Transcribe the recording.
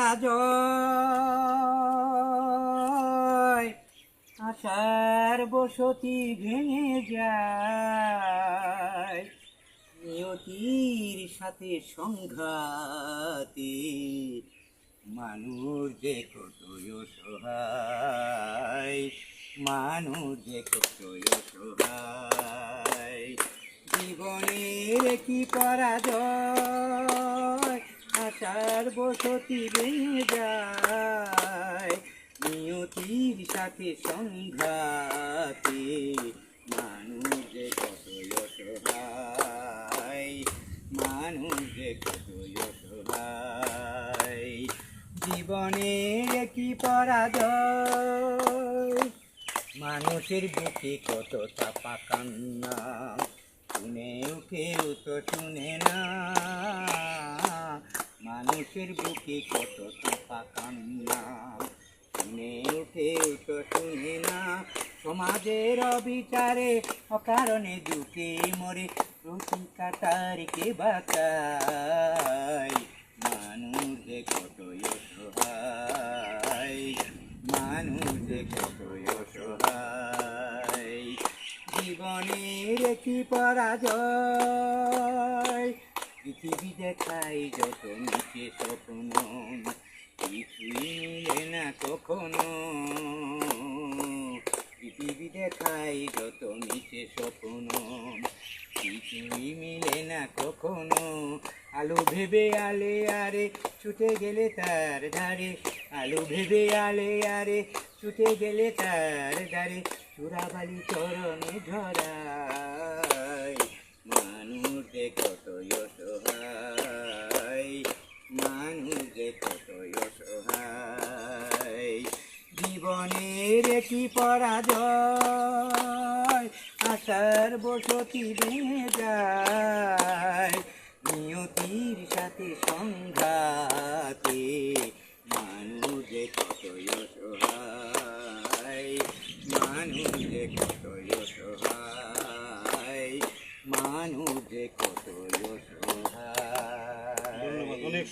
পরাজয় আশার বসতি ভেঙে যায়। নিয়তির সাথে সংঘাতে মানুষ যে কতই সহায় মানুষ যে কতই সহায় জীবনের কি পরাজয়? আশার বসতি ভেঙে যায় নিয়তির সাথে সংঘাতে মানুষ যে কতই অসহায়, মানুষ যে কতই অসহায়। জীবনের কি পরাজয়? মানুষের বুকে কত চাপা কান্না শুনেও কেউ তো শুনে না। মানুষের বুকে কত চাপা কান্না শুনেও কেউ তো শুনে না, সমাজের অবিচারে, অকারণে দুঃখে মরে রুটি কে বাঁচায়? মানুষ যে কতই অসহায়, মানুষ যে কতই অসহায়। জীবনের কি পরাজয় পৃথিবী দেখাই যত নিচে স্বপ্ন কিছুই মিলে না কখনো। পৃথিবী দেখাই যত নিচে স্বপ্ন কিছুই মিলে না কখনো। আলু ভেবে আলে আরে ছুটে গেলে তার ধারে। আলু ভেবে আলে আরে ছুটে গেলে তার ধারে। চূড়াবালি চরণে ঝরায় মানুষ যে জীবনের কি পরাজয়, আশার বসতি ভেঙে যায়। নিয়তির সাথে সংঘাতে মানুষ যে কতই অসহায় মানুষ যে কতই অসহায় মানুষ যে কতই অসহায় অনেক